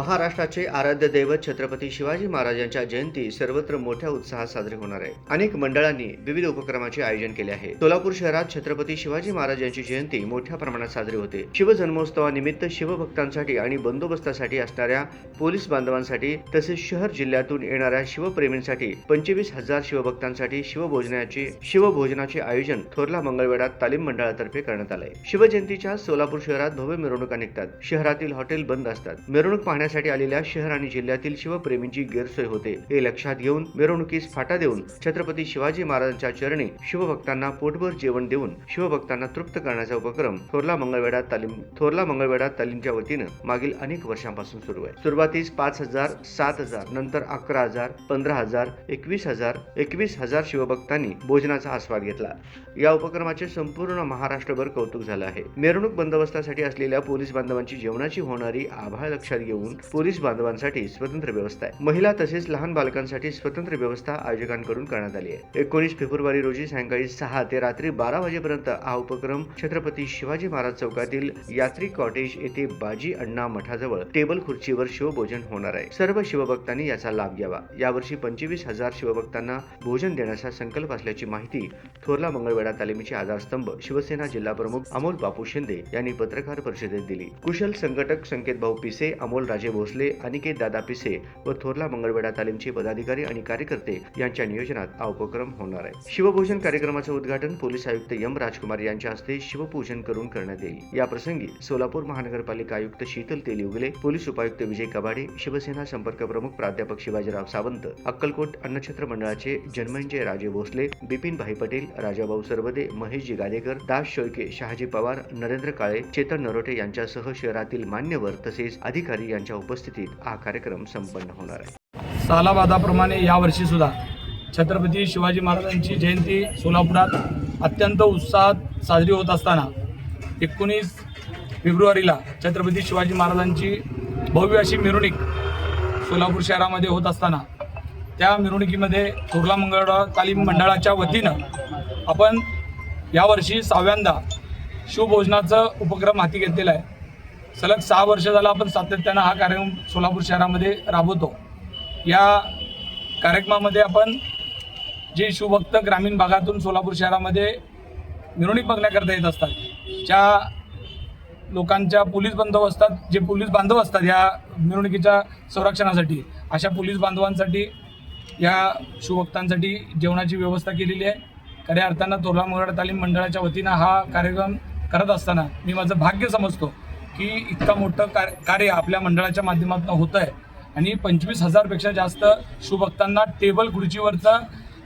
महाराष्ट्राचे आराध्य दैवत छत्रपती शिवाजी महाराजांच्या जयंती सर्वत्र मोठ्या उत्साहात साजरी होणार आहे. अनेक मंडळांनी विविध उपक्रमाचे आयोजन केले आहे. सोलापूर शहरात छत्रपती शिवाजी महाराज यांची जयंती मोठ्या प्रमाणात साजरी होते. शिवजन्मोत्सवानिमित्त शिवभक्तांसाठी आणि बंदोबस्तासाठी असणाऱ्या पोलीस बांधवांसाठी तसेच शहर जिल्ह्यातून येणाऱ्या शिवप्रेमींसाठी पंचवीस हजार शिवभक्तांसाठी शिवभोजनाचे शिवभोजनाचे आयोजन थोरला मंगळवेढा तालीम मंडळातर्फे करण्यात आले शिवजयंतीच्या सोलापूर शहरात भव्य मिरवणुका निघतात. शहरातील हॉटेल बंद असतात. मिरवणूक पाहण्यासाठी आलेल्या शहर आणि जिल्ह्यातील शिवप्रेमींची गैरसोय होते. हे लक्षात घेऊन मिरवणुकीस फाटा देऊन छत्रपती शिवाजी महाराजांच्या चरणी शिवभक्तांना पोटभर जेवण देऊन शिवभक्तांना तृप्त करण्याचा उपक्रम थोरला मंगळवेढा तालीम थोरला मंगळवेढा तालीमच्या वतीनं मागील अनेक वर्षांपासून सुरू आहे. सुरुवातीस पाच हजार सात हजार नंतर अकरा हजार पंधरा हजार एकवीस हजार एकवीस हजार शिवभक्तांनी भोजनाचा आस्वाद घेतला. या उपक्रमाचे संपूर्ण महाराष्ट्रभर कौतुक झालं आहे. मिरवणूक बंदोबस्तासाठी असलेल्या पोलीस बांधवांची जेवणाची होणारी आभाळ लक्षात घेऊन पोलीस बांधवांसाठी स्वतंत्र व्यवस्था आहे. महिला तसेच लहान बालकांसाठी स्वतंत्र व्यवस्था आयोजकांकडून करण्यात आली आहे. एकोणीस फेब्रुवारी रोजी सायंकाळी सहा ते रात्री बारा वाजेपर्यंत हा उपक्रम छत्रपती शिवाजी महाराज चौकातील यात्री कॉटेज येथे बाजी अण्णा मठाजवळ टेबल खुर्चीवर शिवभोजन होणार आहे. सर्व शिवभक्तांनी याचा लाभ घ्यावा. यावर्षी पंचवीस हजार शिवभक्तांना भोजन देण्याचा संकल्प असल्याची माहिती थोरला मंगळवेढा तालिमीचे आधारस्तंभ शिवसेना जिल्हा प्रमुख अमोल बापू शिंदे यांनी पत्रकार परिषदेत दिली. कुशल संघटक संकेत भाऊ पिसे अमोल राजे भोसले अनिकेत दादा पिसे व थोरला मंगळवेढा तालीमचे पदाधिकारी आणि कार्यकर्ते यांच्या नियोजनात हा उपक्रम होणार आहे. शिवभोजन कार्यक्रमाचं उद्घाटन पोलीस आयुक्त एम राजकुमार यांच्या हस्ते शिवपूजन करून करण्यात येईल. या प्रसंगी सोलापूर महानगरपालिका आयुक्त शीतल तेलिउगले पोलीस उपायुक्त विजय कबाडे शिवसेना संपर्क प्रमुख प्राध्यापक शिवाजीराव सावंत अक्कलकोट अन्नछत्र मंडळाचे जन्मंजय राजे भोसले बिपिन भाई पटेल राजाभाऊ सरवदे महेशजी गादेकर दास शेळके शहाजी पवार नरेंद्र काळे चेतन नरोटे यांच्यासह शहरातील मान्यवर तसेच अधिकारी यांच्या उपस्थितीत हा कार्यक्रम संपन्न होणार आहे. सालाबादाप्रमाणे यावर्षी सुद्धा छत्रपती शिवाजी महाराजांची जयंती सोलापुरात अत्यंत उत्साहात साजरी होत असताना एकोणीस फेब्रुवारीला छत्रपती शिवाजी महाराजांची भव्य अशी मिरवणूक सोलापूर शहरामध्ये होत असताना त्या मिरवणुकीमध्ये थोरला मंगळवार तालीम मंडळाच्या वतीनं आपण यावर्षी सहाव्यांदा शिवभोजनाचं उपक्रम हाती घेतलेला आहे. सलग सहा वर्ष झालं आपण सातत्यानं हा कार्यक्रम सोलापूर शहरामध्ये राबवतो. या कार्यक्रमामध्ये आपण जे शिवभक्त ग्रामीण भागातून सोलापूर शहरामध्ये मिरवणूक बघण्याकरता येत असतात ज्या लोकांच्या पोलीस असतात जे पोलीस बांधव असतात या मिरवणुकीच्या संरक्षणासाठी अशा पोलीस बांधवांसाठी या शिवभक्तांसाठी जेवणाची व्यवस्था केलेली आहे. खऱ्या अर्थानं तोरला मुरड तालीम मंडळाच्या वतीनं हा कार्यक्रम करत असताना मी माझं भाग्य समजतो की इतका मोठं कार्य आपल्या मंडळाच्या माध्यमातून होतं आहे आणि पंचवीस हजारपेक्षा जास्त शिवभक्तांना टेबल खुर्चीवरचं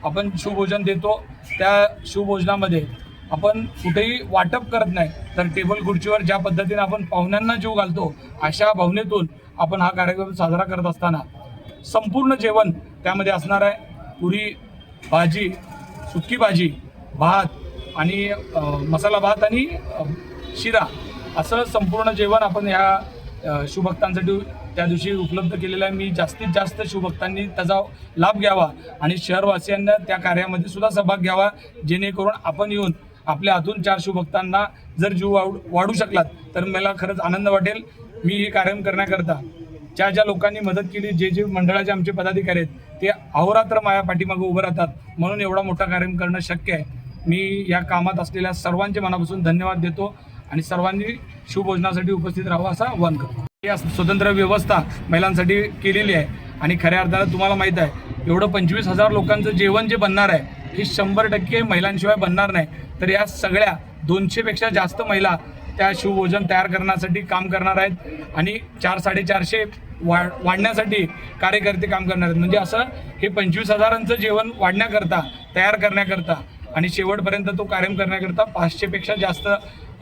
आपण शिवभोजन देतो. त्या शिवभोजनामध्ये आपण कुठेही वाटप करत नाही तर टेबल खुर्चीवर ज्या पद्धतीने आपण पाहुण्यांना जीव घालतो अशा भावनेतून आपण हा कार्यक्रम साजरा करत असताना संपूर्ण जेवण त्यामध्ये असणार आहे. पुरी भाजी सुकी भाजी भात आणि मसाला भात आणि शिरा. असं संपूर्ण जेवण आपण ह्या शुभक्तांसाठी शिवभक्तांसाठी त्या दिवशी उपलब्ध केलेलं आहे. मी जास्तीत जास्त शिवभक्तांनी त्याचा लाभ घ्यावा आणि शहरवासियांना त्या कार्यामध्ये सुद्धा सहभाग घ्यावा जेणेकरून आपण येऊन आपल्या हातून चार शिवभक्तांना जर जीव वाढू वाढू शकलात तर मला खरंच आनंद वाटेल. मी हे कार्यक्रम करण्याकरता ज्या ज्या लोकांनी मदत केली जे जे मंडळाचे आमचे पदाधिकारी आहेत ते अहोरात्र माझ्या पाठीमागे उभं राहतात. म्हणून एवढा मोठा कार्यक्रम करणं शक्य आहे. मी या कामात असलेल्या सर्वांचे मनापासून धन्यवाद देतो. आणि सर्वांनी शिवभोजनासाठी उपस्थित राहावं असं आवाहन करतो. या स्वतंत्र व्यवस्था महिलांसाठी केलेली आहे. आणि खऱ्या अर्थानं तुम्हाला माहीत आहे एवढं पंचवीस हजार लोकांचं जेवण जे बनणार आहे हे शंभर टक्के महिलांशिवाय बनणार नाही. तर या सगळ्या दोनशेपेक्षा जास्त महिला त्या शिवभोजन तयार करण्यासाठी काम करणार आहेत. आणि चार साडेचारशे वाढ वाढण्यासाठी कार्यकर्ते काम करणार आहेत. म्हणजे असं हे पंचवीस हजारांचं जेवण वाढण्याकरता तयार करण्याकरता आणि शेवटपर्यंत तो कार्यक्रम करण्याकरता पाचशेपेक्षा जास्त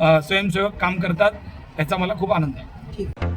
स्वयंसेवक काम करतात याचा मला खूप आनंद आहे.